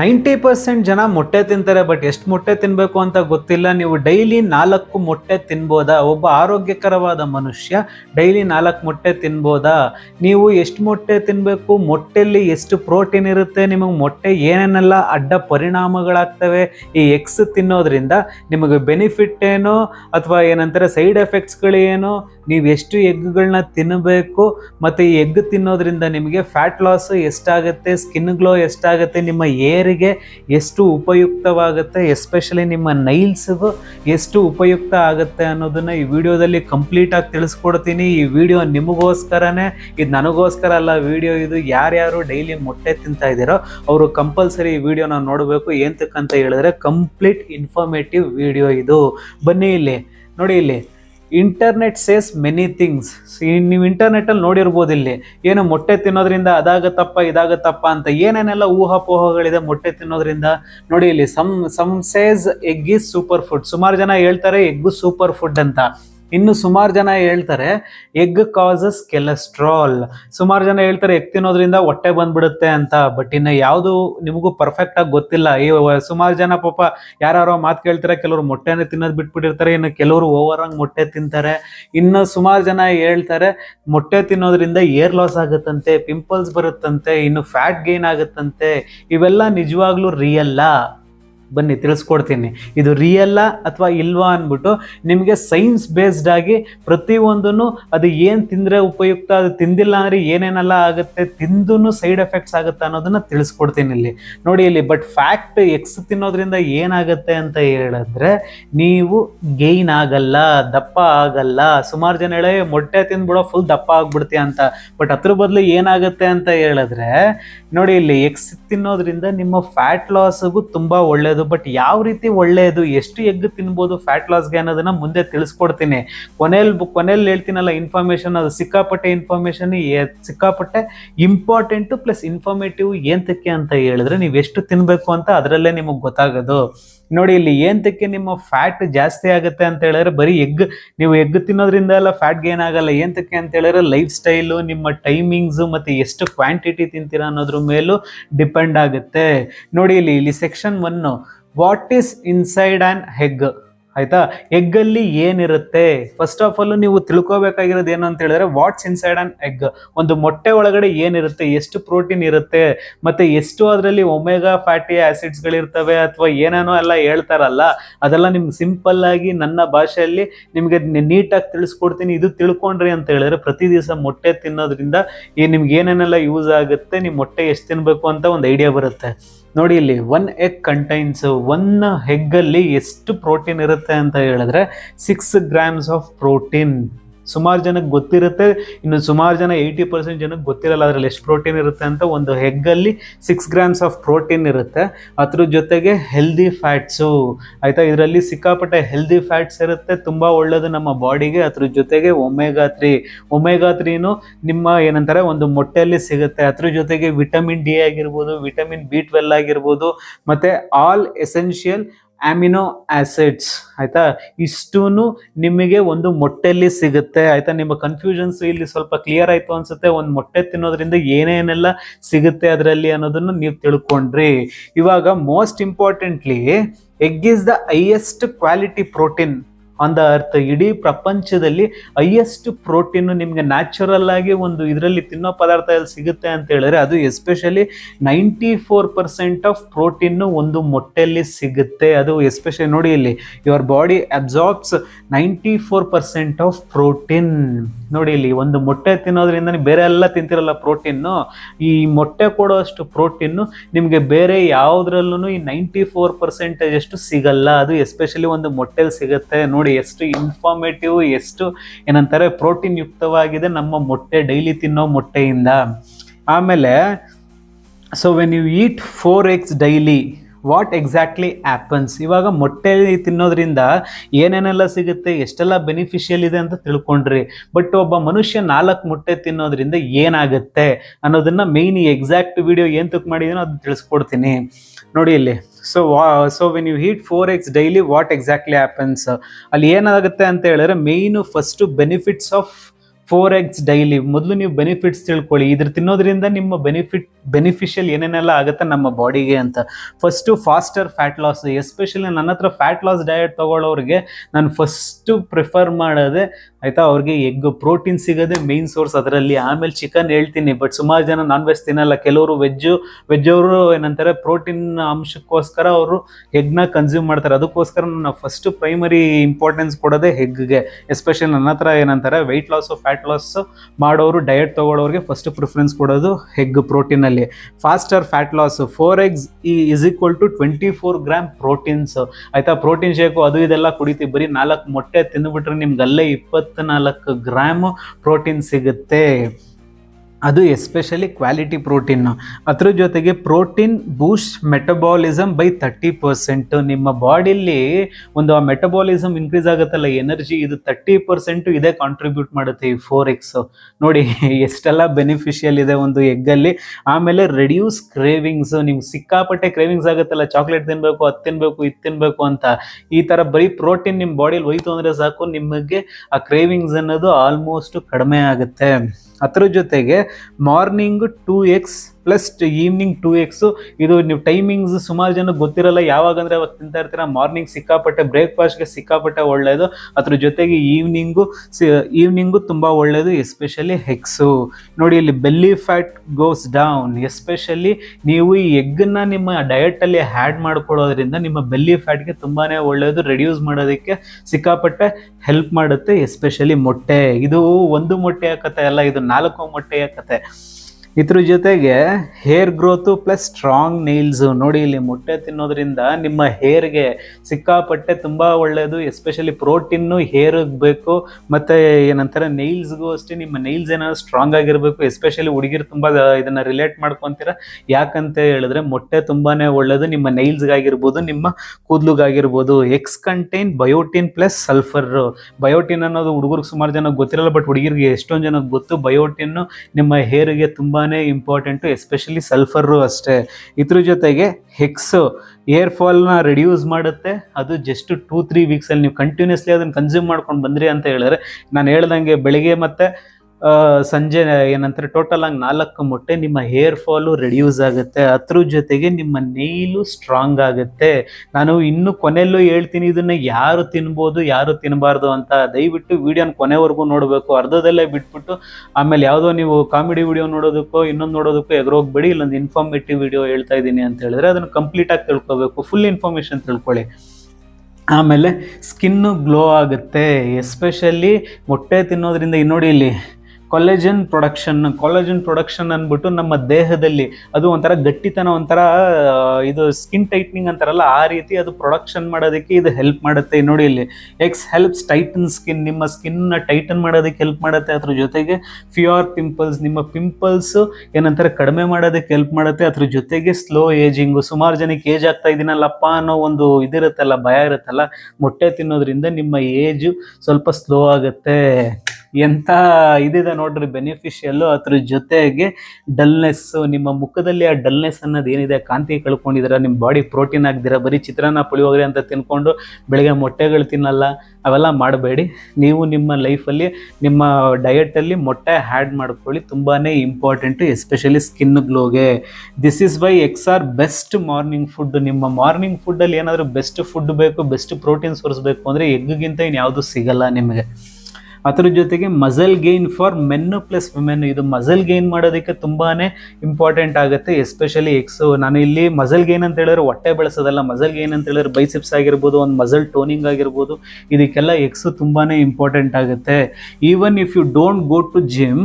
Ninety percent ಜನ ಮೊಟ್ಟೆ ತಿಂತಾರೆ ಬಟ್ ಎಷ್ಟು ಮೊಟ್ಟೆ ತಿನ್ನಬೇಕು ಅಂತ ಗೊತ್ತಿಲ್ಲ. ನೀವು ಡೈಲಿ ನಾಲ್ಕು ಮೊಟ್ಟೆ ತಿನ್ಬೋದಾ? ಒಬ್ಬ ಆರೋಗ್ಯಕರವಾದ ಮನುಷ್ಯ ಡೈಲಿ ನಾಲ್ಕು ಮೊಟ್ಟೆ ತಿನ್ಬೋದಾ? ನೀವು ಎಷ್ಟು ಮೊಟ್ಟೆ ತಿನ್ನಬೇಕು ಮೊಟ್ಟೆಯಲ್ಲಿ ಎಷ್ಟು ಪ್ರೋಟೀನ್ ಇರುತ್ತೆ, ನಿಮಗೆ ಮೊಟ್ಟೆ ಏನೇನೆಲ್ಲ ಅಡ್ಡ ಪರಿಣಾಮಗಳಾಗ್ತವೆ, ಈ ಎಗ್ಸ್ ತಿನ್ನೋದ್ರಿಂದ ನಿಮಗೆ ಬೆನಿಫಿಟ್ ಏನು, ಅಥವಾ ಏನಂತಾರೆ, ಸೈಡ್ ಎಫೆಕ್ಟ್ಸ್ಗಳೇನು ನೀವು ಎಷ್ಟು ಎಗ್ಗಳನ್ನ ತಿನ್ನಬೇಕು ಮತ್ತು ಈ ಎಗ್ ತಿನ್ನೋದ್ರಿಂದ ನಿಮಗೆ ಫ್ಯಾಟ್ ಲಾಸ್ ಎಷ್ಟಾಗುತ್ತೆ ಸ್ಕಿನ್ ಗ್ಲೋ ಎಷ್ಟಾಗುತ್ತೆ, ನಿಮ್ಮ ಏರಿಗೆ ಎಷ್ಟು ಉಪಯುಕ್ತವಾಗುತ್ತೆ ಎಸ್ಪೆಷಲಿ ನಿಮ್ಮ ನೈಲ್ಸ್ಗೂ ಎಷ್ಟು ಉಪಯುಕ್ತ ಆಗುತ್ತೆ ಅನ್ನೋದನ್ನು ಈ ವಿಡಿಯೋದಲ್ಲಿ ಕಂಪ್ಲೀಟಾಗಿ ತಿಳಿಸ್ಕೊಡ್ತೀನಿ. ಈ ವಿಡಿಯೋ ನಿಮಗೋಸ್ಕರನೇ, ಇದು ನನಗೋಸ್ಕರ ಅಲ್ಲ, ವಿಡಿಯೋ ಇದು ಯಾರ್ಯಾರು ಡೈಲಿ ಮೊಟ್ಟೆ ತಿಂತಾ ಇದ್ದೀರೋ ಅವರು ಕಂಪಲ್ಸರಿ ಈ ವಿಡಿಯೋನ ನೋಡಬೇಕು ಏಂತಕ್ಕಂತ ಹೇಳಿದ್ರೆ ಕಂಪ್ಲೀಟ್ ಇನ್ಫಾರ್ಮೇಟಿವ್ ವಿಡಿಯೋ ಇದು. ಬನ್ನಿ ಇಲ್ಲಿ, ನೋಡಿ ಇಲ್ಲಿ. ಇಂಟರ್ನೆಟ್ ಸೇಸ್ ಮೆನಿ ಥಿಂಗ್ಸ್ ನೀವು ಇಂಟರ್ನೆಟ್ಟಲ್ಲಿ ನೋಡಿರ್ಬೋದು ಇಲ್ಲಿ. ಏನು ಮೊಟ್ಟೆ ತಿನ್ನೋದ್ರಿಂದ ಅದಾಗತ್ತಪ್ಪ ಇದಾಗತ್ತಪ್ಪ ಅಂತ ಏನೇನೆಲ್ಲ ಊಹಾಪೋಹಗಳಿದೆ ಮೊಟ್ಟೆ ತಿನ್ನೋದ್ರಿಂದ. ನೋಡಿ ಇಲ್ಲಿ some some says egg is super food ಸುಮಾರು ಜನ ಹೇಳ್ತಾರೆ ಎಗ್ ಸೂಪರ್ ಫುಡ್ ಅಂತ. ಇನ್ನು ಸುಮಾರು ಜನ ಹೇಳ್ತಾರೆ ಎಗ್ ಕಾಸಸ್ ಕೆಲೆಸ್ಟ್ರಾಲ್ ಸುಮಾರು ಜನ ಹೇಳ್ತಾರೆ ಎಗ್ ತಿನ್ನೋದ್ರಿಂದ ಹೊಟ್ಟೆ ಬಂದ್ಬಿಡುತ್ತೆ ಅಂತ. ಬಟ್ ಇನ್ನು ಯಾವುದು ನಿಮಗೂ ಪರ್ಫೆಕ್ಟ್ ಆಗಿ ಗೊತ್ತಿಲ್ಲ. ಈ ಸುಮಾರು ಜನ ಪಾಪ ಯಾರೋ ಮಾತು ಕೇಳ್ತಾರೆ, ಕೆಲವರು ಮೊಟ್ಟೆನೇ ತಿನ್ನೋದು ಬಿಟ್ಬಿಟ್ಟಿರ್ತಾರೆ, ಇನ್ನು ಕೆಲವರು ಓವರ್ ಆಗಿ ಮೊಟ್ಟೆ ತಿಂತಾರೆ. ಇನ್ನು ಸುಮಾರು ಜನ ಹೇಳ್ತಾರೆ, ಮೊಟ್ಟೆ ತಿನ್ನೋದ್ರಿಂದ ಏರ್ ಲಾಸ್ ಆಗುತ್ತಂತೆ ಪಿಂಪಲ್ಸ್ ಬರುತ್ತಂತೆ, ಇನ್ನು ಫ್ಯಾಟ್ ಗೇನ್ ಆಗುತ್ತಂತೆ, ಇವೆಲ್ಲ ನಿಜವಾಗ್ಲೂ ರಿಯಲ್ಲ ಬನ್ನಿ, ತಿಳಿಸ್ಕೊಡ್ತೀನಿ. ಇದು ರಿಯಲ್ಲ ಅಥವಾ ಇಲ್ವಾ ಅಂದ್ಬಿಟ್ಟು ನಿಮಗೆ ಸೈನ್ಸ್ ಬೇಸ್ಡ್ ಆಗಿ ಪ್ರತಿಯೊಂದನ್ನು ಅದು ಏನು ತಿಂದರೆ ಉಪಯುಕ್ತ, ಅದು ತಿಂದಿಲ್ಲ ಅಂದರೆ ಏನೇನೆಲ್ಲ ಆಗುತ್ತೆ ತಿಂದೂ ಸೈಡ್ ಎಫೆಕ್ಟ್ಸ್ ಆಗುತ್ತೆ ಅನ್ನೋದನ್ನು ತಿಳಿಸ್ಕೊಡ್ತೀನಿ ಇಲ್ಲಿ. ನೋಡಿ ಇಲ್ಲಿ ಬಟ್ ಫ್ಯಾಕ್ಟ್ ಎಕ್ಸ್ ತಿನ್ನೋದ್ರಿಂದ ಏನಾಗುತ್ತೆ ಅಂತ ಹೇಳಿದ್ರೆ ನೀವು ಗೈನ್ ಆಗಲ್ಲ, ದಪ್ಪ ಆಗಲ್ಲ. ಸುಮಾರು ಜನ ಹೇಳಿ, ಮೊಟ್ಟೆ ತಿಂದ್ಬಿಡೋ ಫುಲ್ ದಪ್ಪ ಆಗ್ಬಿಡ್ತೀಯ ಅಂತ. ಬಟ್ ಅದ್ರ ಬದಲು ಏನಾಗುತ್ತೆ ಅಂತ ಹೇಳಿದ್ರೆ, ನೋಡಿ ಇಲ್ಲಿ ಎಕ್ಸ್ ತಿನ್ನೋದ್ರಿಂದ ನಿಮ್ಮ ಫ್ಯಾಟ್ ಲಾಸ್ಗೂ ತುಂಬಾ ಒಳ್ಳೇದು ಬಟ್ ಯಾವ ರೀತಿ ಒಳ್ಳೆಯದು, ಎಷ್ಟು ಎಗ್ ತಿನ್ಬೋದು ಫ್ಯಾಟ್ ಲಾಸ್ಗೆ ಅನ್ನೋದನ್ನ ಮುಂದೆ ತಿಳಿಸ್ಕೊಡ್ತೀನಿ. ಕೊನೆಯಲ್ಲಿ ಕೊನೆಯಲ್ಲಿ ಹೇಳ್ತೀನಲ್ಲ ಇನ್ಫಾರ್ಮೇಷನ್ ಅದು ಸಿಕ್ಕಾಪಟ್ಟೆ ಇನ್ಫಾರ್ಮೇಶನ್ ಸಿಕ್ಕಾಪಟ್ಟೆ ಇಂಪಾರ್ಟೆಂಟು ಪ್ಲಸ್ ಇನ್ಫಾರ್ಮೇಟಿವ್ ಏಂತಕ್ಕೆ ಅಂತ ಹೇಳಿದ್ರೆ ನೀವು ಎಷ್ಟು ತಿನ್ಬೇಕು ಅಂತ ಅದರಲ್ಲೇ ನಿಮಗೆ ಗೊತ್ತಾಗೋದು. ನೋಡಿ, ಇಲ್ಲಿ ಏಂತಕ್ಕೆ ನಿಮ್ಮ ಫ್ಯಾಟ್ ಜಾಸ್ತಿ ಆಗುತ್ತೆ ಅಂತ ಹೇಳಿದ್ರೆ ಬರೀ ಎಗ್, ನೀವು ಎಗ್ ತಿನ್ನೋದ್ರಿಂದ ಎಲ್ಲ ಫ್ಯಾಟ್ ಗೇನ್ ಆಗಲ್ಲ, ಏಂತಕ್ಕೆ ಅಂತ ಹೇಳಿದ್ರೆ ಲೈಫ್ ಸ್ಟೈಲು ನಿಮ್ಮ ಟೈಮಿಂಗ್ಸು ಮತ್ತು ಎಷ್ಟು ಕ್ವಾಂಟಿಟಿ ತಿಂತೀರಾ ಅನ್ನೋದ್ರ ಮೇಲೂ ಡಿಪೆಂಡ್ ಆಗುತ್ತೆ. ನೋಡಿ, ಇಲ್ಲಿ ಇಲ್ಲಿ section one what is inside an egg ಆಯ್ತಾ? ಎಗ್ಗಲ್ಲಿ ಏನಿರುತ್ತೆ? ಫಸ್ಟ್ ಆಫ್ ಆಲ್ ನೀವು ತಿಳ್ಕೋಬೇಕಾಗಿರೋದು ಏನು ಅಂತ ಹೇಳಿದ್ರೆ ವಾಟ್ಸ್ ಇನ್ಸೈಡ್ ಆನ್ ಎಗ್ ಒಂದು ಮೊಟ್ಟೆ ಒಳಗಡೆ ಏನಿರುತ್ತೆ? ಎಷ್ಟು ಪ್ರೋಟೀನ್ ಇರುತ್ತೆ? ಮತ್ತೆ ಎಷ್ಟು ಅದರಲ್ಲಿ ಒಮೆಗಾ ಫ್ಯಾಟಿ ಆಸಿಡ್ಸ್ಗಳಿರ್ತವೆ ಅಥವಾ ಏನೇನೋ ಎಲ್ಲ ಹೇಳ್ತಾರಲ್ಲ, ಅದೆಲ್ಲ ನಿಮ್ಗೆ ಸಿಂಪಲ್ ಆಗಿ ನನ್ನ ಭಾಷೆಯಲ್ಲಿ ನಿಮಗೆ ನೀಟಾಗಿ ತಿಳಿಸ್ಕೊಡ್ತೀನಿ. ಇದು ತಿಳ್ಕೊಂಡ್ರಿ ಅಂತ ಹೇಳಿದ್ರೆ, ಪ್ರತಿ ದಿವಸ ಮೊಟ್ಟೆ ತಿನ್ನೋದ್ರಿಂದ ಈ ನಿಮ್ಗೆ ಏನೇನೆಲ್ಲ ಯೂಸ್ ಆಗುತ್ತೆ ನೀವು ಮೊಟ್ಟೆ ಎಷ್ಟು ತಿನ್ನಬೇಕು ಅಂತ ಒಂದು ಐಡಿಯಾ ಬರುತ್ತೆ. ನೋಡಿ ಇಲ್ಲಿ ಒನ್ ಎಗ್ ಕಂಟೈನ್ಸ್ ಒನ್ ಹೆಗ್ಗಲ್ಲಿ ಎಷ್ಟು ಪ್ರೋಟೀನ್ ಇರುತ್ತೆ ಅಂತ ಹೇಳಿದ್ರೆ ಸಿಕ್ಸ್ ಗ್ರಾಮ್ಸ್ ಆಫ್ ಪ್ರೋಟೀನ್ ಸುಮಾರು ಜನಕ್ಕೆ ಗೊತ್ತಿರುತ್ತೆ. ಇನ್ನು ಸುಮಾರು ಜನ ಏಯ್ಟಿ ಪರ್ಸೆಂಟ್ ಜನಕ್ಕೆ ಗೊತ್ತಿರಲ್ಲ ಅದರಲ್ಲಿ ಎಷ್ಟು ಪ್ರೋಟೀನ್ ಇರುತ್ತೆ ಅಂತ ಒಂದು ಹೆಗ್ಗಲ್ಲಿ ಸಿಕ್ಸ್ ಗ್ರಾಮ್ಸ್ ಆಫ್ ಪ್ರೋಟೀನ್ ಇರುತ್ತೆ. ಅದ್ರ ಜೊತೆಗೆ ಹೆಲ್ದಿ ಫ್ಯಾಟ್ಸು ಆಯಿತಾ? ಇದರಲ್ಲಿ ಸಿಕ್ಕಾಪಟ್ಟೆ ಹೆಲ್ದಿ ಫ್ಯಾಟ್ಸ್ ಇರುತ್ತೆ. ತುಂಬ ಒಳ್ಳೆಯದು ನಮ್ಮ ಬಾಡಿಗೆ. ಅದ್ರ ಜೊತೆಗೆ ಒಮೆಗಾ ತ್ರೀ ಒಮೆಗಾ ತ್ರೀನು ನಿಮ್ಮ ಏನಂತಾರೆ? ಒಂದು ಮೊಟ್ಟೆಯಲ್ಲಿ ಸಿಗುತ್ತೆ. ಅದ್ರ ಜೊತೆಗೆ ವಿಟಮಿನ್ ಡಿ ಆಗಿರ್ಬೋದು ವಿಟಮಿನ್ ಬಿ ಟ್ವೆಲ್ ಆಗಿರ್ಬೋದು, ಮತ್ತು ಆಲ್ ಎಸೆನ್ಷಿಯಲ್ ಆಮಿನೋ ಆಸಿಡ್ಸ್, ಆಯ್ತಾ? ಇಷ್ಟೂ ನಿಮಗೆ ಒಂದು ಮೊಟ್ಟೆಯಲ್ಲಿ ಸಿಗುತ್ತೆ, ಆಯ್ತಾ? ನಿಮ್ಮ ಕನ್ಫ್ಯೂಷನ್ಸ್ ಇಲ್ಲಿ ಸ್ವಲ್ಪ ಕ್ಲಿಯರ್ ಆಯ್ತು ಅನ್ಸುತ್ತೆ. ಒಂದು ಮೊಟ್ಟೆ ತಿನ್ನೋದ್ರಿಂದ ಏನೇನೆಲ್ಲ ಸಿಗುತ್ತೆ ಅದರಲ್ಲಿ ಅನ್ನೋದನ್ನು ನೀವು ತಿಳ್ಕೊಂಡ್ರಿ. ಇವಾಗ most importantly egg is the highest quality protein on the ಇಡೀ ಪ್ರಪಂಚದಲ್ಲಿ ಹೈಯೆಸ್ಟ್ ಪ್ರೋಟೀನ್ ನಿಮಗೆ ನ್ಯಾಚುರಲ್ ಆಗಿ ಒಂದು ಇದರಲ್ಲಿ ತಿನ್ನೋ ಪದಾರ್ಥದಲ್ಲಿ ಸಿಗುತ್ತೆ ಅಂತ ಹೇಳಿದ್ರೆ, ಅದು especially ninety four percent of protein ಒಂದು ಮೊಟ್ಟೆಯಲ್ಲಿ ಸಿಗುತ್ತೆ. ಅದು ಎಸ್ಪೆಷಲಿ ನೋಡಿ ಇಲ್ಲಿ, your body absorbs ninety four percent of protein. ನೋಡಿ ಇಲ್ಲಿ, ಒಂದು ಮೊಟ್ಟೆ ತಿನ್ನೋದ್ರಿಂದ ಬೇರೆ ಎಲ್ಲ ತಿಂತಿರಲ್ಲ ಪ್ರೋಟೀನು. ಈ ಮೊಟ್ಟೆ ಕೊಡೋಷ್ಟು ಪ್ರೋಟೀನು ನಿಮಗೆ ಬೇರೆ ಯಾವುದ್ರಲ್ಲೂ ಈ ನೈಂಟಿ ಫೋರ್ ಪರ್ಸೆಂಟೇಜ್ ಅಷ್ಟು ಸಿಗಲ್ಲ. ಅದು ಎಸ್ಪೆಷಲಿ ಒಂದು ಮೊಟ್ಟೆಲಿ ಸಿಗುತ್ತೆ. ನೋಡಿ ಎಷ್ಟು ಇನ್ಫಾರ್ಮೇಟಿವ್ ಎಷ್ಟು ಏನಂತಾರೆ ಪ್ರೋಟೀನ್ ಯುಕ್ತವಾಗಿದೆ ನಮ್ಮ ಮೊಟ್ಟೆ ಡೈಲಿ ತಿನ್ನೋ ಮೊಟ್ಟೆಯಿಂದ. ಆಮೇಲೆ so when you eat four eggs daily what exactly happens ಇವಾಗ ಮೊಟ್ಟೆ ತಿನ್ನೋದ್ರಿಂದ ಏನೇನೆಲ್ಲ ಸಿಗುತ್ತೆ, ಎಷ್ಟೆಲ್ಲ ಬೆನಿಫಿಷಿಯಲ್ ಇದೆ ಅಂತ ತಿಳ್ಕೊಂಡ್ರಿ. ಬಟ್ ಒಬ್ಬ ಮನುಷ್ಯ ನಾಲ್ಕು ಮೊಟ್ಟೆ ತಿನ್ನೋದ್ರಿಂದ ಏನಾಗುತ್ತೆ ಅನ್ನೋದನ್ನು ಮೇಯ್ನ್ ಎಕ್ಸಾಕ್ಟ್ ವಿಡಿಯೋ ಏನು ತುಕ್ ಮಾಡಿದೀನೋ ಅದು ತಿಳಿಸ್ಕೊಡ್ತೀನಿ. ನೋಡಿ ಇಲ್ಲಿ. So so when you eat four eggs daily what exactly happens ಅಲ್ಲಿ ಏನಾಗುತ್ತೆ ಅಂತ ಹೇಳಿದ್ರೆ main first benefits of four eggs daily ಮೊದಲು ನೀವು ಬೆನಿಫಿಟ್ಸ್ ತಿಳ್ಕೊಳ್ಳಿ. ಇದ್ರ ತಿನ್ನೋದ್ರಿಂದ ನಿಮ್ಮ ಬೆನಿಫಿಟ್ ಬೆನಿಫಿಷಿಯಲ್ ಏನೇನೆಲ್ಲ ಆಗುತ್ತೆ ನಮ್ಮ ಬಾಡಿಗೆ ಅಂತ. First faster fat loss especially ನನ್ನ ಹತ್ರ ಫ್ಯಾಟ್ ಲಾಸ್ ಡಯಟ್ ತೊಗೊಳ್ಳೋರಿಗೆ ನಾನು ಫಸ್ಟು ಪ್ರಿಫರ್ ಮಾಡೋದೆ ಆಯಿತಾ ಅವ್ರಿಗೆ ಎಗ್ ಪ್ರೋಟೀನ್ ಸಿಗೋದೇ ಮೇನ್ ಸೋರ್ಸ್ ಅದರಲ್ಲಿ. ಆಮೇಲೆ ಚಿಕನ್ ಹೇಳ್ತೀನಿ ಬಟ್ ಸುಮಾರು ಜನ ನಾನ್ ವೆಜ್ ತಿನ್ನಲ್ಲ. ಕೆಲವರು ವೆಜ್ಜು ವೆಜ್ ಅವರು ಏನಂತಾರೆ ಪ್ರೋಟೀನ್ ಅಂಶಕ್ಕೋಸ್ಕರ ಅವರು ಎಗ್ನ ಕನ್ಸ್ಯೂಮ್ ಮಾಡ್ತಾರೆ. ಅದಕ್ಕೋಸ್ಕರ ನಾನು ಫಸ್ಟು ಪ್ರೈಮರಿ ಇಂಪಾರ್ಟೆನ್ಸ್ ಕೊಡೋದೇ ಹೆಗ್ಗೆ ಎಸ್ಪೆಷಲಿ ನನ್ನ ಹತ್ರ ಏನಂತಾರೆ ವೆಯ್ಟ್ ಲಾಸ್ ಫ್ಯಾಟ್ ಲಾಸ್ ಮಾಡೋರು ಡಯಟ್ ತೊಗೊಳೋರಿಗೆ ಫಸ್ಟ್ ಪ್ರಿಫರೆನ್ಸ್ ಕೊಡೋದು egg ಪ್ರೋಟೀನಲ್ಲಿ faster fat loss four eggs is equal to twenty four gram proteins ಆಯ್ತಾ? ಪ್ರೋಟೀನ್ ಶೇಕು ಅದು ಇದೆಲ್ಲ ಕುಡಿತೀವಿ. ಬರೀ ನಾಲ್ಕು ಮೊಟ್ಟೆ ತಿಂದುಬಿಟ್ರೆ ನಿಮ್ಗೆ ಅಲ್ಲೇ ಇಪ್ಪತ್ನಾಲ್ಕು ಗ್ರಾಮ್ ಪ್ರೋಟೀನ್ ಸಿಗುತ್ತೆ. ಅದು ಎಸ್ಪೆಷಲಿ ಕ್ವಾಲಿಟಿ ಪ್ರೋಟೀನ್ ಅದ್ರ ಜೊತೆಗೆ protein boost metabolism by thirty percent ನಿಮ್ಮ ಬಾಡಿಲಿ ಒಂದು ಆ ಮೆಟಬಾಲಿಸಮ್ ಇನ್ಕ್ರೀಸ್ ಆಗುತ್ತಲ್ಲ ಎನರ್ಜಿ ಇದು ತರ್ಟಿ ಪರ್ಸೆಂಟು ಇದೇ ಕಾಂಟ್ರಿಬ್ಯೂಟ್ ಮಾಡುತ್ತೆ ಈ ಫೋರ್ ಎಕ್ಸ್ ನೋಡಿ, ಎಷ್ಟೆಲ್ಲ ಬೆನಿಫಿಷಿಯಲ್ ಇದೆ ಒಂದು ಎಗ್ಗಲ್ಲಿ ಆಮೇಲೆ ರೆಡ್ಯೂಸ್ ಕ್ರೇವಿಂಗ್ಸ್ ನಿಮ್ಗೆ ಸಿಕ್ಕಾಪಟ್ಟೆ ಕ್ರೇವಿಂಗ್ಸ್ ಆಗುತ್ತಲ್ಲ ಚಾಕ್ಲೇಟ್ ತಿನ್ನಬೇಕು ಅದು ತಿನ್ನಬೇಕು ಇದು ತಿನ್ನಬೇಕು ಅಂತ. ಈ ಥರ ಬರೀ ಪ್ರೋಟೀನ್ ನಿಮ್ಮ ಬಾಡಿಲಿ ಹೋಯ್ತು ಅಂದರೆ ಸಾಕು, ನಿಮಗೆ ಆ ಕ್ರೇವಿಂಗ್ಸ್ ಅನ್ನೋದು ಆಲ್ಮೋಸ್ಟ್ ಕಡಿಮೆ ಆಗುತ್ತೆ. ಅದ್ರ ಜೊತೆಗೆ morning two eggs plus evening two eggs ಇದು ನೀವು ಟೈಮಿಂಗ್ಸ್ ಸುಮಾರು ಜನ ಗೊತ್ತಿರಲ್ಲ, ಯಾವಾಗ ಅಂದರೆ ಅವಾಗ ತಿಂತಾ ಇರ್ತೀರಾ ಮಾರ್ನಿಂಗ್ ಸಿಕ್ಕಾಪಟ್ಟೆ ಬ್ರೇಕ್ಫಾಸ್ಟ್ಗೆ ಸಿಕ್ಕಾಪಟ್ಟೆ ಒಳ್ಳೇದು. ಅದ್ರ ಜೊತೆಗೆ ಈವ್ನಿಂಗು ಈವ್ನಿಂಗು ತುಂಬ ಒಳ್ಳೆಯದು ಎಸ್ಪೆಷಲಿ ಹೆಕ್ಸು ನೋಡಿ, ಇಲ್ಲಿ belly fat goes down especially ನೀವು ಈ ಎಗ್ಗನ್ನು ನಿಮ್ಮ ಡಯಟಲ್ಲಿ ಹ್ಯಾಡ್ ಮಾಡ್ಕೊಳ್ಳೋದ್ರಿಂದ ನಿಮ್ಮ ಬೆಲ್ಲಿ ಫ್ಯಾಟ್ಗೆ ತುಂಬಾ ಒಳ್ಳೆಯದು ರೆಡ್ಯೂಸ್ ಮಾಡೋದಕ್ಕೆ ಸಿಕ್ಕಾಪಟ್ಟೆ ಹೆಲ್ಪ್ ಮಾಡುತ್ತೆ ಎಸ್ಪೆಷಲಿ ಮೊಟ್ಟೆ. ಇದು ಒಂದು ಮೊಟ್ಟೆಯ ಕತೆ ಅಲ್ಲ, ಇದು ನಾಲ್ಕು ಮೊಟ್ಟೆಯ ಕತೆ ಇದ್ರ ಜೊತೆಗೆ hair growth plus strong nails ನೋಡಿ, ಇಲ್ಲಿ ಮೊಟ್ಟೆ ತಿನ್ನೋದ್ರಿಂದ ನಿಮ್ಮ ಹೇರ್ಗೆ ಸಿಕ್ಕಾಪಟ್ಟೆ ತುಂಬ ಒಳ್ಳೆಯದು ಎಸ್ಪೆಷಲಿ ಪ್ರೋಟೀನ್ ಹೇರಿಗೆ ಬೇಕು. ಮತ್ತು ಏನಂತಾರೆ ನೈಲ್ಸ್ಗೂ ಅಷ್ಟೇ, ನಿಮ್ಮ ನೈಲ್ಸ್ ಏನಾದ್ರು ಸ್ಟ್ರಾಂಗ್ ಆಗಿರಬೇಕು ಎಸ್ಪೆಷಲಿ ಹುಡುಗಿರು ತುಂಬ ಇದನ್ನು ರಿಲೇಟ್ ಮಾಡ್ಕೊತೀರ? ಯಾಕಂತ ಹೇಳಿದ್ರೆ, ಮೊಟ್ಟೆ ತುಂಬಾ ಒಳ್ಳೆಯದು ನಿಮ್ಮ ನೈಲ್ಸ್ಗಾಗಿರ್ಬೋದು ನಿಮ್ಮ ಕೂದಲುಗಾಗಿರ್ಬೋದು eggs contain biotin plus sulphur biotin ಅನ್ನೋದು ಹುಡುಗರಿಗೆ ಸುಮಾರು ಜನ ಗೊತ್ತಿರಲ್ಲ ಬಟ್ ಹುಡುಗಿರಿಗೆ ಎಷ್ಟೊಂದು ಜನಕ್ಕೆ ಗೊತ್ತು ಬಯೋಟಿನ್ನು ನಿಮ್ಮ ಹೇರಿಗೆ ತುಂಬಾ ಇಂಪಾರ್ಟೆಂಟು ಎಸ್ಪೆಷಲಿ ಸಲ್ಫರು ಅಷ್ಟೇ. ಇದ್ರ ಜೊತೆಗೆ ಹೆಕ್ಸು ಏರ್ ಫಾಲ್ನ ರಿಡ್ಯೂಸ್ ಮಾಡುತ್ತೆ. ಅದು ಜಸ್ಟ್ ಟೂ ತ್ರೀ ವೀಕ್ಸಲ್ಲಿ ನೀವು ಕಂಟಿನ್ಯೂಸ್ಲಿ ಅದನ್ನು ಕನ್ಸ್ಯೂಮ್ ಮಾಡ್ಕೊಂಡು ಬಂದ್ರಿ ಅಂತ ಹೇಳಿದ್ರೆ, ನಾನು ಹೇಳ್ದಂಗೆ ಬೆಳಿಗ್ಗೆ ಮತ್ತು ಸಂಜೆ ಏನಂತಾರೆ ಟೋಟಲ್ ಆಗಿ ನಾಲ್ಕು ಮೊಟ್ಟೆ ನಿಮ್ಮ ಹೇರ್ ಫಾಲು ರೆಡ್ಯೂಸ್ ಆಗುತ್ತೆ. ಅದ್ರ ಜೊತೆಗೆ ನಿಮ್ಮ ನೈಲು ಸ್ಟ್ರಾಂಗ್ ಆಗುತ್ತೆ. ನಾನು ಇನ್ನು ಕೊನೆಯಲ್ಲೂ ಹೇಳ್ತೀನಿ, ಇದನ್ನ ಯಾರು ತಿನ್ಬೋದು, ಯಾರು ತಿನ್ನಬಾರ್ದು ಅಂತ ದಯವಿಟ್ಟು ವಿಡಿಯೋನ ಕೊನೆವರೆಗೂ ನೋಡಬೇಕು. ಅರ್ಧದಲ್ಲೇ ಬಿಟ್ಬಿಟ್ಟು ಆಮೇಲೆ ಯಾವುದೋ ನೀವು ಕಾಮಿಡಿ ವಿಡಿಯೋ ನೋಡೋದಕ್ಕೋ, ಇನ್ನೊಂದು ನೋಡೋದಕ್ಕೋ ಎಗರೋಗ್ಬೇಡಿ, ಇಲ್ಲೊಂದು ಇನ್ಫಾರ್ಮೇಟಿವ್ ವಿಡಿಯೋ ಹೇಳ್ತಾ ಇದ್ದೀನಿ ಅಂತ ಹೇಳಿದ್ರೆ ಅದನ್ನು ಕಂಪ್ಲೀಟಾಗಿ ತಿಳ್ಕೊಬೇಕು. ಫುಲ್ ಇನ್ಫಾರ್ಮೇಷನ್ ತಿಳ್ಕೊಳ್ಳಿ. ಆಮೇಲೆ ಸ್ಕಿನ್ನು ಗ್ಲೋ ಆಗುತ್ತೆ. ಎಸ್ಪೆಷಲಿ ಮೊಟ್ಟೆ ತಿನ್ನೋದ್ರಿಂದ ಇನ್ನೋಡಿ ನೋಡಿ ಇಲ್ಲಿ ಕೊಲೆಜನ್ ಪ್ರೊಡಕ್ಷನ್ ಕೊಲೆಜನ್ ಪ್ರೊಡಕ್ಷನ್ ಅಂದ್ಬಿಟ್ಟು ನಮ್ಮ ದೇಹದಲ್ಲಿ ಅದು ಒಂಥರ ಗಟ್ಟಿತನ, ಒಂಥರ ಇದು ಸ್ಕಿನ್ ಟೈಟ್ನಿಂಗ್ ಅಂತಾರಲ್ಲ, ಆ ರೀತಿ ಅದು ಪ್ರೊಡಕ್ಷನ್ ಮಾಡೋದಕ್ಕೆ ಇದು ಹೆಲ್ಪ್ ಮಾಡುತ್ತೆ. ನೋಡಿ ಇಲ್ಲಿ ಎಕ್ಸ್ ಹೆಲ್ಪ್ಸ್ ಟೈಟನ್ ಸ್ಕಿನ್ ನಿಮ್ಮ ಸ್ಕಿನ್ನ ಟೈಟನ್ ಮಾಡೋದಕ್ಕೆ ಹೆಲ್ಪ್ ಮಾಡುತ್ತೆ. ಅದ್ರ ಜೊತೆಗೆ ಫ್ಯೂರ್ ಪಿಂಪಲ್ಸ್ ನಿಮ್ಮ ಪಿಂಪಲ್ಸ್ ಏನಂತಾರೆ, ಕಡಿಮೆ ಮಾಡೋದಕ್ಕೆ ಹೆಲ್ಪ್ ಮಾಡುತ್ತೆ. ಅದ್ರ ಜೊತೆಗೆ ಸ್ಲೋ ಏಜಿಂಗು ಸುಮಾರು ಜನಕ್ಕೆ ಏಜ್ ಆಗ್ತಾ ಇದೀನಲ್ಲಪ್ಪ ಅನ್ನೋ ಒಂದು ಇದಿರುತ್ತಲ್ಲ, ಭಯ ಇರುತ್ತಲ್ಲ, ಮೊಟ್ಟೆ ತಿನ್ನೋದ್ರಿಂದ ನಿಮ್ಮ ಏಜು ಸ್ವಲ್ಪ ಸ್ಲೋ ಆಗುತ್ತೆ. ಎಂಥ ಇದಿದೆ ನೋಡ್ರಿ ಬೆನಿಫಿಷಿಯಲ್ಲು ಅದ್ರ ಜೊತೆಗೆ ಡಲ್ನೆಸ್ ನಿಮ್ಮ ಮುಖದಲ್ಲಿ ಆ ಡಲ್ನೆಸ್ ಅನ್ನೋದು ಏನಿದೆ, ಕಾಂತಿ ಕಳ್ಕೊಂಡಿದ್ದೀರಾ, ನಿಮ್ಮ ಬಾಡಿ ಪ್ರೋಟೀನ್ ಆಗ್ದಿರ, ಬರೀ ಚಿತ್ರಾನ್ನ, ಪುಳಿಯೋಗರೆ ಅಂತ ತಿನ್ಕೊಂಡು ಬೆಳಗ್ಗೆ ಮೊಟ್ಟೆಗಳು ತಿನ್ನಲ್ಲ, ಅವೆಲ್ಲ ಮಾಡಬೇಡಿ. ನೀವು ನಿಮ್ಮ ಲೈಫಲ್ಲಿ ನಿಮ್ಮ ಡಯಟಲ್ಲಿ ಮೊಟ್ಟೆ ಹ್ಯಾಡ್ ಮಾಡ್ಕೊಳ್ಳಿ ತುಂಬಾ important especially skin ಗ್ಲೋಗೆ this is why eggs are best morning food ನಿಮ್ಮ ಮಾರ್ನಿಂಗ್ ಫುಡ್ಡಲ್ಲಿ ಏನಾದರೂ ಬೆಸ್ಟ್ ಫುಡ್ ಬೇಕು ಬೆಸ್ಟ್ ಪ್ರೋಟೀನ್ ಸೋರ್ಸ್ ಬೇಕು ಅಂದರೆ ಎಗ್ಗಿಗಿಂತ ಇನ್ಯಾವುದು ಸಿಗಲ್ಲ ನಿಮಗೆ. ಅದ್ರ ಜೊತೆಗೆ muscle gain for men plus women. ಇದು ಮಸಲ್ ಗೇನ್ ಮಾಡೋದಕ್ಕೆ ತುಂಬಾ ಇಂಪಾರ್ಟೆಂಟ್ ಆಗುತ್ತೆ, ಎಸ್ಪೆಷಲಿ ಎಕ್ಸು ನಾನು ಇಲ್ಲಿ ಮಸಲ್ ಗೇನ್ ಅಂತ ಹೇಳಿದ್ರೆ ಹೊಟ್ಟೆ ಬೆಳೆಸೋದಲ್ಲ, ಮಸಲ್ ಗೇನ್ ಅಂತ ಹೇಳಿದ್ರೆ ಬೈಸಿಪ್ಸ್ ಆಗಿರ್ಬೋದು, ಒಂದು ಮಸಲ್ ಟೋನಿಂಗ್ ಆಗಿರ್ಬೋದು, ಇದಕ್ಕೆಲ್ಲ ಎಕ್ಸು ತುಂಬಾ ಇಂಪಾರ್ಟೆಂಟ್ ಆಗುತ್ತೆ. Even if you don't go to gym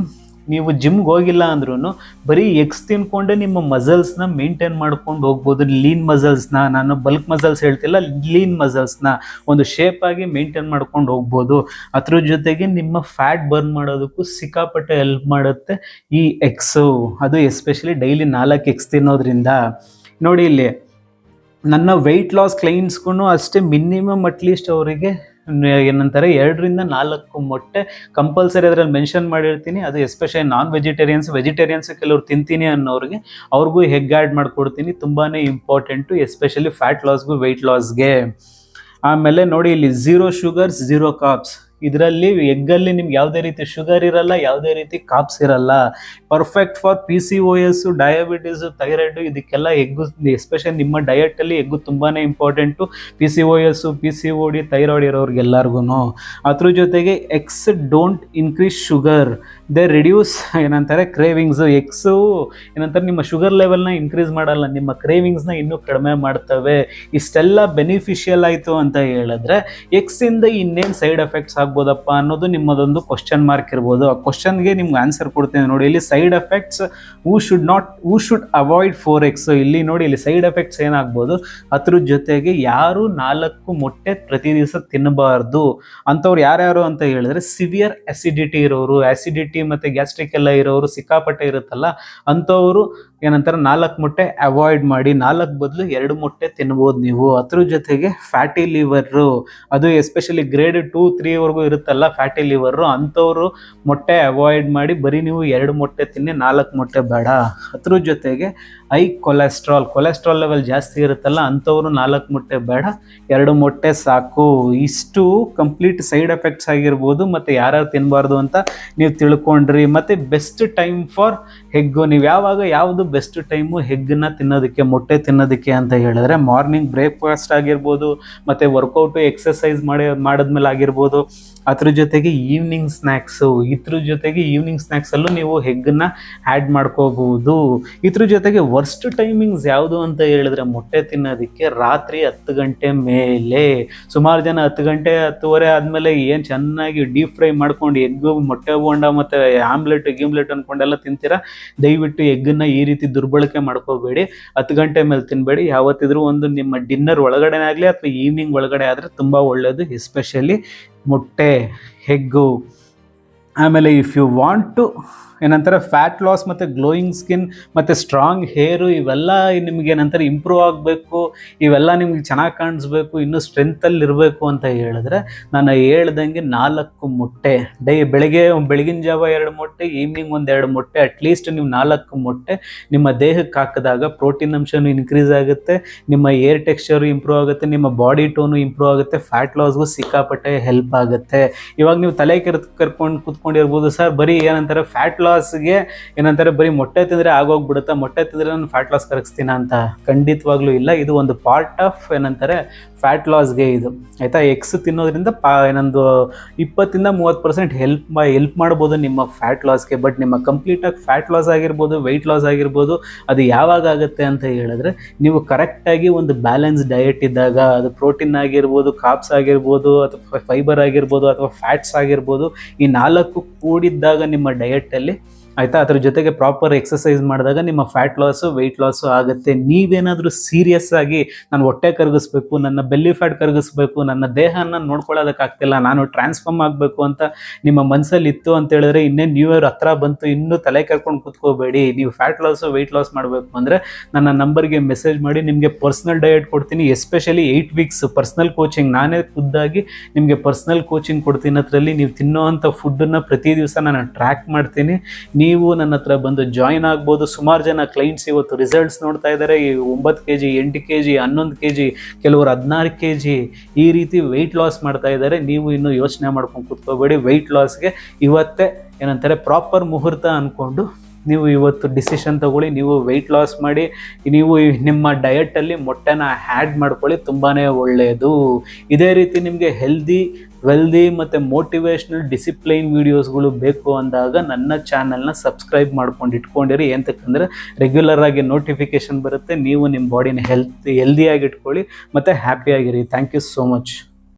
ನೀವು ಜಿಮ್ಗೆ ಹೋಗಿಲ್ಲ ಅಂದ್ರೂ ಬರೀ ಎಗ್ಸ್ ತಿನ್ಕೊಂಡೆ ನಿಮ್ಮ ಮಸಲ್ಸ್ನ ಮೇಂಟೈನ್ ಮಾಡ್ಕೊಂಡು ಹೋಗ್ಬೋದು. ಲೀನ್ ಮಸಲ್ಸ್ನ ನಾನು ಬಲ್ಕ್ ಮಸಲ್ಸ್ ಹೇಳ್ತಿಲ್ಲ ಲೀನ್ ಮಸಲ್ಸ್ನ ಒಂದು ಶೇಪ್ ಆಗಿ ಮೇಂಟೈನ್ ಮಾಡ್ಕೊಂಡು ಹೋಗ್ಬೋದು. ಅದ್ರ ಜೊತೆಗೆ ನಿಮ್ಮ ಫ್ಯಾಟ್ ಬರ್ನ್ ಮಾಡೋದಕ್ಕೂ ಸಿಕ್ಕಾಪಟ್ಟೆ ಹೆಲ್ಪ್ ಮಾಡುತ್ತೆ ಈ ಎಗ್ಸು. ಅದು ಎಸ್ಪೆಷಲಿ ಡೈಲಿ ನಾಲ್ಕು ಎಗ್ಸ್ ತಿನ್ನೋದ್ರಿಂದ. ನೋಡಿ ಇಲ್ಲಿ, ನನ್ನ ವೆಯ್ಟ್ ಲಾಸ್ ಕ್ಲೈಂಟ್ಸ್ಗೂ ಅಷ್ಟೇ ಮಿನಿಮಮ್ ಅಟ್ಲೀಸ್ಟ್ ಅವರಿಗೆ ಏನಂತಾರೆ ಎರಡರಿಂದ ನಾಲ್ಕು ಮೊಟ್ಟೆ ಕಂಪಲ್ಸರಿ ಅದರಲ್ಲಿ ಮೆನ್ಷನ್ ಮಾಡಿರ್ತೀನಿ. ಅದು ಎಸ್ಪೆಷಲಿ ನಾನ್ ವೆಜಿಟೇರಿಯನ್ಸ್ ವೆಜಿಟೇರಿಯನ್ಸ್ ಕೆಲವ್ರು ತಿಂತೀನಿ ಅನ್ನೋರಿಗೆ ಅವ್ರಿಗೂ ಹೆಗ್ ಆ್ಯಡ್ ಮಾಡಿಕೊಡ್ತೀನಿ. ತುಂಬಾ ಇಂಪಾರ್ಟೆಂಟು ಎಸ್ಪೆಷಲಿ ಫ್ಯಾಟ್ ಲಾಸ್ಗೂ ವೆಯ್ಟ್ ಲಾಸ್ಗೆ ಆಮೇಲೆ ನೋಡಿ ಇಲ್ಲಿ ಝೀರೋ ಶುಗರ್ಸ್ ಝೀರೋ ಕಾಪ್ಸ್ ಇದರಲ್ಲಿ ಎಗ್ಗಲ್ಲಿ ನಿಮ್ಗೆ ಯಾವುದೇ ರೀತಿ ಶುಗರ್ ಇರಲ್ಲ, ಯಾವುದೇ ರೀತಿ ಕಾಪ್ಸ್ ಇರಲ್ಲ. Perfect for P C O S diabetes thyroid ಇದಕ್ಕೆಲ್ಲ ಎಗ್ಗು ಎಸ್ಪೆಷಲಿ ನಿಮ್ಮ ಡಯಟಲ್ಲಿ ಎಗ್ಗು ತುಂಬಾ important P C O S P C O D thyroid ಇರೋರಿಗೆಲ್ಲರಿಗೂ ಅದ್ರ ಜೊತೆಗೆ eggs don't increase sugar they reduce ಏನಂತಾರೆ ಕ್ರೇವಿಂಗ್ಸು ಎಕ್ಸು ಏನಂತಾರೆ ನಿಮ್ಮ ಶುಗರ್ ಲೆವೆಲ್ನ ಇನ್ಕ್ರೀಸ್ ಮಾಡಲ್ಲ, ನಿಮ್ಮ ಕ್ರೇವಿಂಗ್ಸ್ನ ಇನ್ನೂ ಕಡಿಮೆ ಮಾಡ್ತವೆ. ಇಷ್ಟೆಲ್ಲ ಬೆನಿಫಿಷಿಯಲ್ ಆಯಿತು ಅಂತ ಹೇಳಿದ್ರೆ ಎಕ್ಸಿಂದ ಇನ್ನೇನು ಸೈಡ್ ಎಫೆಕ್ಟ್ಸ್ ಆಗ್ಬೋದಪ್ಪ ಅನ್ನೋದು ನಿಮ್ಮದೊಂದು ಕ್ವಶನ್ ಮಾರ್ಕ್ ಇರ್ಬೋದು. ಆ ಕ್ವಶನ್ಗೆ ನಿಮ್ಗೆ ಆನ್ಸರ್ ಕೊಡ್ತೇನೆ ನೋಡಿ. ಇಲ್ಲಿ side effects who should not who should avoid four eggs ಇಲ್ಲಿ ನೋಡಿ, ಇಲ್ಲಿ ಸೈಡ್ ಎಫೆಕ್ಟ್ಸ್ ಏನಾಗ್ಬೋದು? ಅದ್ರ ಜೊತೆಗೆ ಯಾರು ನಾಲ್ಕು ಮೊಟ್ಟೆ ಪ್ರತಿ ದಿವಸ ತಿನ್ನಬಾರ್ದು? ಅಂಥವ್ರು ಯಾರ್ಯಾರು ಅಂತ ಹೇಳಿದ್ರೆ ಸಿವಿಯರ್ ಆಸಿಡಿಟಿ ಇರೋರು ಆಸಿಡಿಟಿ ಮತ್ತು ಗ್ಯಾಸ್ಟ್ರಿಕ್ ಎಲ್ಲ ಇರೋರು, ಸಿಕ್ಕಾಪಟ್ಟೆ ಇರುತ್ತಲ್ಲ ಅಂತವರು ಏನಂತಾರೆ, ನಾಲ್ಕು ಮೊಟ್ಟೆ ಅವಾಯ್ಡ್ ಮಾಡಿ, ನಾಲ್ಕು ಬದಲು ಎರಡು ಮೊಟ್ಟೆ ತಿನ್ಬೋದು ನೀವು. ಅದ್ರ ಜೊತೆಗೆ ಫ್ಯಾಟಿ ಲಿವರು ಅದು ಎಸ್ಪೆಷಲಿ ಗ್ರೇಡ್ ಟೂ ತ್ರೀವರೆಗೂ ಇರುತ್ತಲ್ಲ ಫ್ಯಾಟಿ ಲಿವರು ಅಂಥವ್ರು ಮೊಟ್ಟೆ ಅವಾಯ್ಡ್ ಮಾಡಿ ಬರೀ ನೀವು ಎರಡು ಮೊಟ್ಟೆ ತಿನ್ನಿ, ನಾಲ್ಕು ಮೊಟ್ಟೆ ಬೇಡ. ಅದ್ರ ಜೊತೆಗೆ ಐ ಕೊಲೆಸ್ಟ್ರಾಲ್ ಕೊಲೆಸ್ಟ್ರಾಲ್ ಲೆವೆಲ್ ಜಾಸ್ತಿ ಇರುತ್ತಲ್ಲ, ಅಂಥವ್ರು ನಾಲ್ಕು ಮೊಟ್ಟೆ ಬೇಡ, ಎರಡು ಮೊಟ್ಟೆ ಸಾಕು. ಇಷ್ಟು ಕಂಪ್ಲೀಟ್ ಸೈಡ್ ಎಫೆಕ್ಟ್ಸ್ ಆಗಿರ್ಬೋದು, ಮತ್ತು ಯಾರ್ಯಾರು ತಿನ್ನಬಾರ್ದು ಅಂತ ನೀವು ತಿಳ್ಕೊಂಡ್ರಿ. ಮತ್ತು ಬೆಸ್ಟ್ ಟೈಮ್ ಫಾರ್ ಹೆಗ್ಗು ನೀವು ಯಾವಾಗ ಯಾವುದು ಬೆಸ್ಟ್ ಟೈಮು ಹೆಗ್ಗನ್ನ ತಿನ್ನೋದಕ್ಕೆ, ಮೊಟ್ಟೆ ತಿನ್ನೋದಕ್ಕೆ ಅಂತ ಹೇಳಿದ್ರೆ ಮಾರ್ನಿಂಗ್ ಬ್ರೇಕ್ಫಾಸ್ಟ್ ಆಗಿರ್ಬೋದು, ಮತ್ತು ವರ್ಕೌಟು ಎಕ್ಸಸೈಸ್ ಮಾಡಿ, ಮಾಡಿದ್ಮೇಲೆ ಆಗಿರ್ಬೋದು, ಅದ್ರ ಜೊತೆಗೆ ಈವ್ನಿಂಗ್ ಸ್ನ್ಯಾಕ್ಸು ಇದ್ರ ಜೊತೆಗೆ ಈವ್ನಿಂಗ್ ಸ್ನ್ಯಾಕ್ಸಲ್ಲೂ ನೀವು ಹೆಗ್ಗನ್ನ ಆ್ಯಡ್ ಮಾಡ್ಕೋಬಹುದು ಇದ್ರ ಜೊತೆಗೆ ವರ್ಸ್ಟ್ ಟೈಮಿಂಗ್ಸ್ ಯಾವುದು ಅಂತ ಹೇಳಿದ್ರೆ ಮೊಟ್ಟೆ ತಿನ್ನೋದಕ್ಕೆ ರಾತ್ರಿ ಹತ್ತು ಗಂಟೆ ಮೇಲೆ. ಸುಮಾರು ಜನ ಹತ್ತು ಗಂಟೆ, ಹತ್ತುವರೆ ಆದಮೇಲೆ ಏನು ಚೆನ್ನಾಗಿ ಡೀಪ್ ಫ್ರೈ ಮಾಡ್ಕೊಂಡು ಎಗ್ಗು, ಮೊಟ್ಟೆ ಬೋಂಡ ಮತ್ತು ಆಮ್ಲೆಟ್, ಗಿಮ್ಲೆಟ್ ಅಂದ್ಕೊಂಡೆಲ್ಲ ತಿಂತೀರಾ? ದಯವಿಟ್ಟು ಎಗ್ಗನ್ನು ಈ ರೀತಿ ದುರ್ಬಳಕೆ ಮಾಡ್ಕೋಬೇಡಿ. ಹತ್ತು ಗಂಟೆ ಮೇಲೆ ತಿನ್ನಬೇಡಿ ಯಾವತ್ತಿದ್ರೂ ಒಂದು ನಿಮ್ಮ ಡಿನ್ನರ್ ಒಳಗಡೆ ಆಗಲಿ ಅಥವಾ ಈವ್ನಿಂಗ್ ಒಳಗಡೆ ಆದರೆ ತುಂಬ ಒಳ್ಳೆಯದು ಎಸ್ಪೆಷಲಿ ಮೊಟ್ಟೆ, ಹೆಗ್ಗು. ಆಮೇಲೆ ಇಫ್ ಯು ವಾಂಟ್ ಟು ಏನಂತಾರೆ ಫ್ಯಾಟ್ ಲಾಸ್ ಮತ್ತು ಗ್ಲೋಯಿಂಗ್ ಸ್ಕಿನ್ ಮತ್ತು ಸ್ಟ್ರಾಂಗ್ ಹೇರು ಇವೆಲ್ಲ ನಿಮ್ಗೆ ಏನಂತಾರೆ ಇಂಪ್ರೂವ್ ಆಗಬೇಕು, ಇವೆಲ್ಲ ನಿಮ್ಗೆ ಚೆನ್ನಾಗಿ ಕಾಣಿಸ್ಬೇಕು, ಇನ್ನೂ ಸ್ಟ್ರೆಂತಲ್ಲಿ ಇರಬೇಕು ಅಂತ ಹೇಳಿದ್ರೆ, ನಾನು ಹೇಳ್ದಂಗೆ ನಾಲ್ಕು ಮೊಟ್ಟೆ. ಡೈ, ಬೆಳಗ್ಗೆ ಬೆಳಗಿನ ಜಾವ ಎರಡು ಮೊಟ್ಟೆ ಈವ್ನಿಂಗ್ ಒಂದು ಎರಡು ಮೊಟ್ಟೆ ಅಟ್ಲೀಸ್ಟ್ ನೀವು ನಾಲ್ಕು ಮೊಟ್ಟೆ ನಿಮ್ಮ ದೇಹಕ್ಕೆ ಹಾಕಿದಾಗ ಪ್ರೋಟೀನ್ ಅಂಶನೂ ಇನ್ಕ್ರೀಸ್ ಆಗುತ್ತೆ, ನಿಮ್ಮ ಏರ್ ಟೆಕ್ಸ್ಚರು ಇಂಪ್ರೂವ್ ಆಗುತ್ತೆ, ನಿಮ್ಮ ಬಾಡಿ ಟೋನು ಇಂಪ್ರೂವ್ ಆಗುತ್ತೆ ಫ್ಯಾಟ್ ಲಾಸ್ಗೂ ಸಿಕ್ಕಾಪಟ್ಟೆ ಹೆಲ್ಪ್ ಆಗುತ್ತೆ. ಇವಾಗ ನೀವು ತಲೆ ಕೆರ್ ಕರ್ಕೊಂಡು ಕೂತ್ಕೊಂಡಿರ್ಬೋದು ಸರ್ ಬರೀ ಏನಂತಾರೆ ಫ್ಯಾಟ್ ಲಾಸ್ಗೆ ಏನಂತಾರೆ, ಬರೀ ಮೊಟ್ಟೆ ತಿಂದರೆ ಆಗೋಗ್ಬಿಡುತ್ತಾ, ಮೊಟ್ಟೆ ತಿಂದರೆ ನಾನು ಫ್ಯಾಟ್ ಲಾಸ್ ಕರಗಿಸ್ತೀನ ಅಂತ ಖಂಡಿತವಾಗ್ಲೂ ಇಲ್ಲ. ಇದು ಒಂದು ಪಾರ್ಟ್ ಆಫ್ ಏನಂತಾರೆ ಫ್ಯಾಟ್ ಲಾಸ್ಗೆ ಇದು. ಆಯಿತಾ? ಎಕ್ಸ್ ತಿನ್ನೋದ್ರಿಂದ ಪಾ, ಏನೊಂದು ಇಪ್ಪತ್ತಿಂದ ಮೂವತ್ತು ಪರ್ಸೆಂಟ್ ಹೆಲ್ಪ್ ಹೆಲ್ಪ್ ಮಾಡ್ಬೋದು ನಿಮ್ಮ ಫ್ಯಾಟ್ ಲಾಸ್ಗೆ ಬಟ್ ನಿಮ್ಮ ಕಂಪ್ಲೀಟಾಗಿ ಫ್ಯಾಟ್ ಲಾಸ್ ಆಗಿರ್ಬೋದು ವೆಯ್ಟ್ ಲಾಸ್ ಆಗಿರ್ಬೋದು, ಅದು ಯಾವಾಗ ಆಗುತ್ತೆ ಅಂತ ಹೇಳಿದ್ರೆ, ನೀವು ಕರೆಕ್ಟಾಗಿ ಒಂದು ಬ್ಯಾಲೆನ್ಸ್ ಡಯಟ್ ಇದ್ದಾಗ, ಅದು ಪ್ರೋಟೀನ್ ಆಗಿರ್ಬೋದು ಕಾಪ್ಸ್ ಆಗಿರ್ಬೋದು, ಅಥವಾ ಫೈಬರ್ ಆಗಿರ್ಬೋದು, ಅಥವಾ ಫ್ಯಾಟ್ಸ್ ಆಗಿರ್ಬೋದು, ಈ ನಾಲ್ಕು ಕೂಡಿದ್ದಾಗ ನಿಮ್ಮ ಡಯಟಲ್ಲಿ ಆಯಿತಾ? ಅದ್ರ ಜೊತೆಗೆ ಪ್ರಾಪರ್ ಎಕ್ಸಸೈಸ್ ಮಾಡಿದಾಗ ನಿಮ್ಮ ಫ್ಯಾಟ್ ಲಾಸು ವೆಯ್ಟ್ ಲಾಸು ಆಗುತ್ತೆ. ನೀವೇನಾದರೂ ಸೀರಿಯಸ್ ಆಗಿ ನಾನು ಹೊಟ್ಟೆ ಕರಗಿಸ್ಬೇಕು, ನನ್ನ ಬೆಲ್ಲಿ ಫ್ಯಾಟ್ ಕರಗಿಸ್ಬೇಕು, ನನ್ನ ದೇಹನ ನೋಡ್ಕೊಳ್ಳೋದಕ್ಕಾಗ್ತಿಲ್ಲ ನಾನು ಟ್ರಾನ್ಸ್ಫಾರ್ಮ್ ಆಗಬೇಕು ಅಂತ ನಿಮ್ಮ ಮನಸ್ಸಲ್ಲಿ ಇತ್ತು ಅಂತ ಹೇಳಿದ್ರೆ ಇನ್ನೇ ನ್ಯೂ ಇಯರ್ ಹತ್ರ ಬಂತು, ಇನ್ನೂ ತಲೆ ಕರ್ಕೊಂಡು ಕೂತ್ಕೋಬೇಡಿ. ನೀವು ಫ್ಯಾಟ್ ಲಾಸು ವೆಯ್ಟ್ ಲಾಸ್ ಮಾಡಬೇಕು ಅಂದರೆ ನನ್ನ ನಂಬರ್ಗೆ ಮೆಸೇಜ್ ಮಾಡಿ, ನಿಮಗೆ ಪರ್ಸ್ನಲ್ ಡಯಟ್ ಕೊಡ್ತೀನಿ especially eight weeks personal coaching ನಾನೇ ಖುದ್ದಾಗಿ ನಿಮಗೆ ಪರ್ಸ್ನಲ್ ಕೋಚಿಂಗ್ ಕೊಡ್ತೀನಿ. ಅದರಲ್ಲಿ ನೀವು ತಿನ್ನೋವಂಥ ಫುಡ್ಡನ್ನು ಪ್ರತಿ ದಿವಸ ನಾನು ಟ್ರ್ಯಾಕ್ ಮಾಡ್ತೀನಿ. ನೀವು ನನ್ನ ಹತ್ರ ಬಂದು ಜಾಯಿನ್ ಆಗ್ಬೋದು. ಸುಮಾರು ಜನ ಕ್ಲೈಂಟ್ಸ್ ಇವತ್ತು ರಿಸಲ್ಟ್ಸ್ ನೋಡ್ತಾ ಇದ್ದಾರೆ ಈ ಒಂಬತ್ತು ಕೆ ಜಿ ಎಂಟು ಕೆ ಜಿ ಹನ್ನೊಂದು ಕೆ ಜಿ ಕೆಲವರು ಹದಿನಾರು ಕೆ ಜಿ ಈ ರೀತಿ ವೆಯ್ಟ್ ಲಾಸ್ ಮಾಡ್ತಾ ಇದ್ದಾರೆ ನೀವು ಇನ್ನೂ ಯೋಚನೆ ಮಾಡ್ಕೊಂಡು ಕೂತ್ಕೋಬೇಡಿ. ವೆಯ್ಟ್ ಲಾಸ್ಗೆ ಇವತ್ತೇ ಏನಂತಾರೆ ಪ್ರಾಪರ್ ಮುಹೂರ್ತ ಅಂದ್ಕೊಂಡು ನೀವು ಇವತ್ತು ಡಿಸಿಷನ್ ತಗೊಳ್ಳಿ. ನೀವು ವೆಯ್ಟ್ ಲಾಸ್ ಮಾಡಿ, ನೀವು ನಿಮ್ಮ ಡಯಟಲ್ಲಿ ಮೊಟ್ಟೆನ ಆ್ಯಡ್ ಮಾಡ್ಕೊಳ್ಳಿ. ತುಂಬಾ ಒಳ್ಳೆಯದು ಇದೇ ರೀತಿ ನಿಮಗೆ ಹೆಲ್ದಿ ವೆಲ್ದಿ ಮತ್ತು ಮೋಟಿವೇಶ್ನಲ್ ಡಿಸಿಪ್ಲೈನ್ ವೀಡಿಯೋಸ್ಗಳು ಬೇಕು ಅಂದಾಗ ನನ್ನ ಚಾನಲ್ನ ಸಬ್ಸ್ಕ್ರೈಬ್ ಮಾಡ್ಕೊಂಡು ಇಟ್ಕೊಂಡಿರಿ. ಎಂತಕ್ಕಂದರೆ ರೆಗ್ಯುಲರ್ ಆಗಿ ನೋಟಿಫಿಕೇಶನ್ ಬರುತ್ತೆ. ನೀವು ನಿಮ್ಮ ಬಾಡಿನ ಹೆಲ್ತ್ ಹೆಲ್ದಿಯಾಗಿ ಇಟ್ಕೊಳ್ಳಿ. ಮತ್ತು ಹ್ಯಾಪಿಯಾಗಿರಿ ಥ್ಯಾಂಕ್ ಯು ಸೋ ಮಚ್